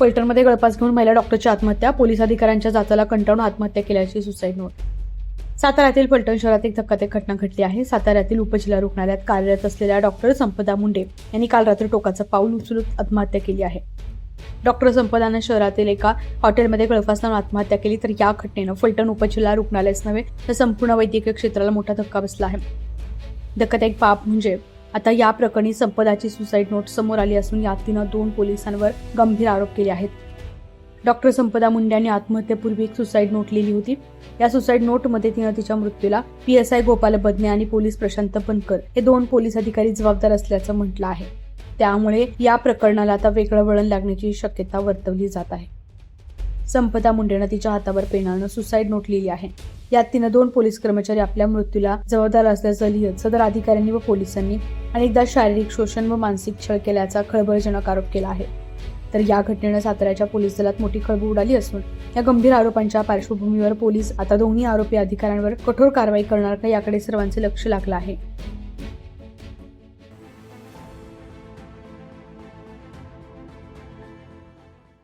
फलटणमध्ये गळपास घेऊन महिला डॉक्टरची आत्महत्या पोलीस अधिकाऱ्यांच्या जाचाला कंटाळून आत्महत्या केल्याची सुसाईड नोट साताऱ्यातील फलटण शहरात एक धक्कादायक घटना घडली आहे. साताऱ्यातील उपजिल्हा रुग्णालयात कार्यरत असलेल्या डॉक्टर संपदा मुंडे यांनी काल रात्री टोकाचं पाऊल उचलून आत्महत्या केली आहे. डॉक्टर संपदानं शहरातील एका हॉटेलमध्ये गळफास लावून आत्महत्या केली तर या घटनेनं फलटण उपजिल्हा रुग्णालयच नव्हे तर संपूर्ण वैद्यकीय क्षेत्राला मोठा धक्का बसला आहे. धक्कादायक बाब म्हणजे आता या प्रकरणी संपदाची सुसाईड नोट समोर आली असून यात तिनं दोन पोलिसांवर गंभीर आरोप केले आहेत. डॉक्टर संपदा मुंडे यांनी आत्महत्येपूर्वी एक सुसाईड नोट लिहिली होती. या सुसाईड नोटमध्ये तिनं तिच्या मृत्यूला P S I Gopal Badne आणि पोलीस प्रशांत बनकर हे दोन पोलीस अधिकारी जबाबदार असल्याचं म्हटलं आहे. त्यामुळे या प्रकरणाला आता वेगळं वळण लागण्याची शक्यता वर्तवली जात आहे. संपदा मुंडेनं तिच्या हातावर पेनानं सुसाईड नोट लिहिली आहे. यात तिनं दोन पोलीस कर्मचारी आपल्या मृत्यूला जबाबदार असल्याचं लिहित सदर अधिकाऱ्यांनी व पोलिसांनी अनेकदा शारीरिक शोषण व मानसिक छळ केल्याचा खळबळजनक आरोप केला आहे. तर या घटनेनं साताऱ्याच्या पोलीस दलात मोठी खळबळ उडाली असून या गंभीर आरोपांच्या पार्श्वभूमीवर पोलीस आता दोन्ही आरोपी अधिकाऱ्यांवर कठोर कारवाई करणार का याकडे सर्वांचे लक्ष लागलं आहे.